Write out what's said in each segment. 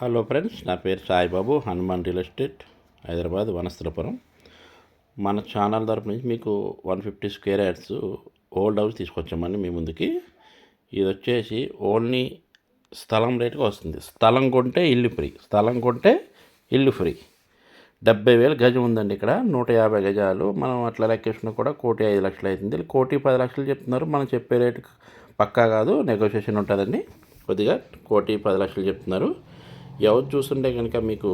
Hello friends నా పేరు Saibabu Hanuman real estate Hyderabad Vanasthalipuram. మన ఛానల్ తరపు నుంచి మీకు one fifty square yards old house తీసుకొచ్చామండి మీ ముందుకి. ఇది వచ్చేసి ఓన్లీ స్థలం రేటుగా వస్తుంది. స్థలం కొంటే ఇల్లు ఫ్రీ. స్థలం కొంటే ఇల్లు ఫ్రీ. డెబ్బై వేలు గజం ఉందండి ఇక్కడ. నూట యాభై గజాలు. మనం అట్లా లెక్కేసుకున్నా కూడా కోటి ఐదు లక్షలు అవుతుంది. కోటి పది లక్షలు చెప్తున్నారు. మనం చెప్పే రేటు పక్కా కాదు. నెగోషియేషన్ ఉంటుందండి. కొద్దిగా కోటి పది లక్షలు చెప్తున్నారు. ఎవరు చూస్తుంటే కనుక మీకు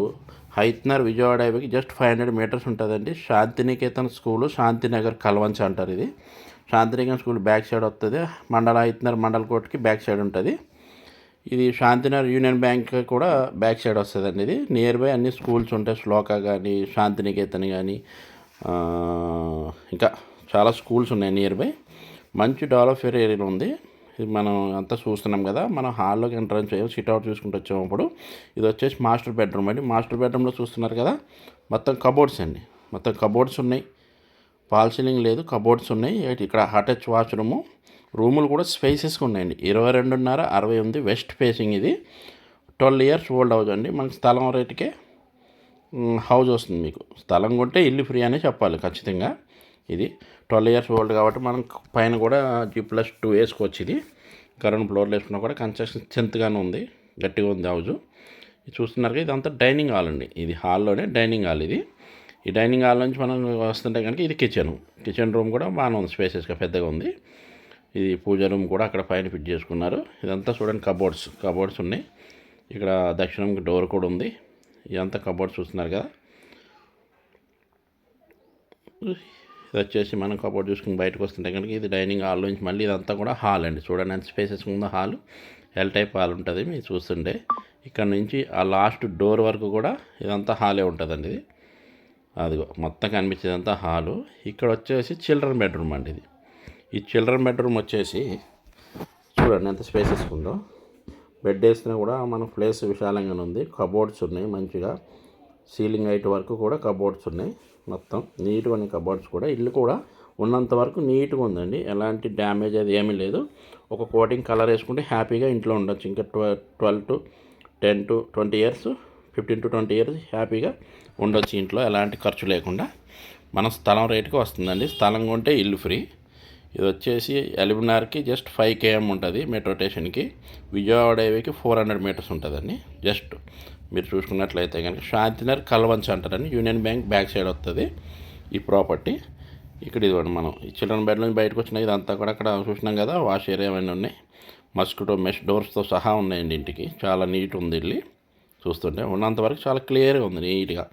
హైత్నర్ విజయవాడ హైవేకి జస్ట్ ఫైవ్ హండ్రెడ్ మీటర్స్ ఉంటుందండి. శాంతినికేతన్ స్కూలు శాంతినగర్ కల్వంచ అంటారు ఇది. శాంతినికేతన్ స్కూల్ బ్యాక్ సైడ్ వస్తుంది మండల హైత్నర్ మండల కోర్టుకి బ్యాక్ సైడ్ ఉంటుంది. ఇది శాంతినగర్ యూనియన్ బ్యాంక్ కూడా బ్యాక్ సైడ్ వస్తుందండి ఇది. నియర్ బై అన్ని స్కూల్స్ ఉంటాయి. శ్లోక కానీ శాంతినికేతన్ కానీ ఇంకా చాలా స్కూల్స్ ఉన్నాయి నియర్ బై మంచి డెవలప్ ఏరియా ఉంది. మనం అంతా చూస్తున్నాం కదా మనం హాల్లోకి ఎంట్రన్స్ చేయాలి సిట్ అవుట్ చూసుకుంటూ వచ్చాము ఇది వచ్చేసి మాస్టర్ బెడ్రూమ్ అండి. మాస్టర్ బెడ్రూమ్లో చూస్తున్నారు కదా మొత్తం కబోర్డ్స్ అండి. మొత్తం కబోర్డ్స్ ఉన్నాయి. పాల్ సీలింగ్ లేదు కబోర్డ్స్ ఉన్నాయి. ఇక్కడ అటాచ్ వాష్రూము రూములు కూడా స్పేసెస్గా ఉన్నాయండి. ఇరవై రెండున్నర అరవై ఉంది వెస్ట్ ఫేసింగ్ ఇది. ట్వెల్వ్ ఇయర్స్ ఓల్డ్ హౌస్ అండి. మనకి స్థలం రేటుకే హౌస్ వస్తుంది మీకు. స్థలం కొంటే ఇల్లు ఫ్రీ అనే చెప్పాలి ఖచ్చితంగా. ఇది ట్వెల్వ్ ఇయర్స్ ఓల్డ్ కాబట్టి మనం పైన కూడా జీ ప్లస్ టూ వేసుకోవచ్చు ఇది. కరెంట్ ఫ్లోర్లు వేసుకున్నా కూడా కన్స్ట్రక్షన్ స్ట్రెంత్గానే ఉంది. గట్టిగా ఉంది హౌజు. ఇది చూస్తున్నారు ఇదంతా డైనింగ్ హాల్ అండి. ఇది హాల్లోనే డైనింగ్ హాల్ ఇది. ఈ డైనింగ్ హాల్ నుంచి మనం వస్తుంటే కనుక ఇది కిచెన్. కిచెన్ రూమ్ కూడా బాగానే ఉంది స్పేసెస్గా పెద్దగా ఉంది. ఇది పూజ రూమ్ కూడా అక్కడ పైన ఫిట్ చేసుకున్నారు. ఇదంతా చూడండి కబోర్డ్స్ కబోర్డ్స్ ఉన్నాయి. ఇక్కడ దక్షిణంకి డోర్ కూడా ఉంది. ఇదంతా కబోర్డ్స్ చూస్తున్నారు కదా. ఇది వచ్చేసి మనం కబోర్డ్ చూసుకుని బయటకు వస్తుంటే కనుక ఇది డైనింగ్ హాల్ నుంచి మళ్ళీ ఇదంతా కూడా హాల్ అండి. చూడండి ఎంత స్పేసెస్ ఉందో హాల్. ఎల్ టైప్ హాల్ ఉంటుంది మీరు చూస్తుండే ఇక్కడ నుంచి ఆ లాస్ట్ డోర్ వరకు కూడా ఇదంతా హాలే ఉంటుందండి ఇది. అదిగో మొత్తం కనిపించేదంతా హాలు. ఇక్కడ వచ్చేసి చిల్డ్రన్ బెడ్రూమ్ అండి ఇది. ఈ చిల్డ్రన్ బెడ్రూమ్ వచ్చేసి చూడండి ఎంత స్పేసెస్ ఉందో. బెడ్ వేసినా కూడా మన ప్లేస్ విశాలంగానే ఉంది. కబోర్డ్స్ ఉన్నాయి మంచిగా. సీలింగ్ హైట్ వరకు కూడా కబోర్డ్స్ ఉన్నాయి మొత్తం నీట్గా ఉన్నాయి కబోర్డ్స్ కూడా. ఇల్లు కూడా ఉన్నంత వరకు నీట్గా ఉందండి. ఎలాంటి డ్యామేజ్ అది ఏమీ లేదు. ఒక కోటింగ్ కలర్ వేసుకుంటే హ్యాపీగా ఇంట్లో ఉండొచ్చు. ఇంకా ట్వ twelve to ten to twenty years fifteen to twenty years హ్యాపీగా ఉండొచ్చు ఇంట్లో. ఎలాంటి ఖర్చు లేకుండా. మన స్థలం రేటుకి వస్తుందండి. స్థలం కొంటే ఇల్లు ఫ్రీ. ఇది వచ్చేసి ఎలిమినార్కి జస్ట్ ఫైవ్ కేఎం ఉంటుంది మెట్రో స్టేషన్కి. విజయవాడ హైవేకి ఫోర్ హండ్రెడ్ మీటర్స్ ఉంటుందండి. జస్ట్ మీరు చూసుకున్నట్లయితే కనుక శాంతినగర్ కల్వంచ్ అంటారని యూనియన్ బ్యాంక్ బ్యాక్ సైడ్ వస్తుంది ఈ ప్రాపర్టీ. ఇక్కడ ఇదిగోండి మనం ఈ చిల్డ్రన్ బెడ్ నుంచి బయటకు వచ్చిన ఇదంతా కూడా అక్కడ చూసినాం కదా వాష్ ఏరియా అవన్నీ ఉన్నాయి. మస్కిటో మెష్ డోర్స్తో సహా ఉన్నాయండి ఇంటికి. చాలా నీట్ ఉంది ఇల్లు. చూస్తుంటే ఉన్నంతవరకు చాలా క్లియర్గా ఉంది నీట్గా.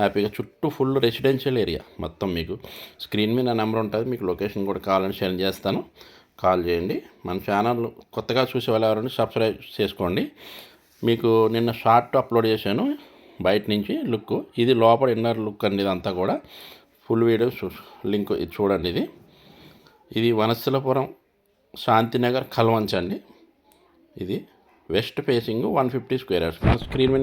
హ్యాపీగా చుట్టూ ఫుల్ రెసిడెన్షియల్ ఏరియా మొత్తం మీకు. స్క్రీన్ మీద నా నెంబర్ ఉంటుంది మీకు లొకేషన్ కూడా కావాలని షేర్ చేస్తాను. కాల్ చేయండి. మన ఛానల్ కొత్తగా చూసే వాళ్ళు ఎవరైనా సబ్స్క్రైబ్ చేసుకోండి. మీకు నిన్న షార్ట్ అప్లోడ్ చేశాను బయట నుంచి లుక్. ఇది లోపల ఇన్నర్ లుక్ అండి ఇదంతా కూడా. ఫుల్ వీడియో లింక్ ఇది చూడండి ఇది. ఇది వనస్థలపురం శాంతినగర్ కల్వంచ్ అండి ఇది west facing one fifty square yards. Screen మీద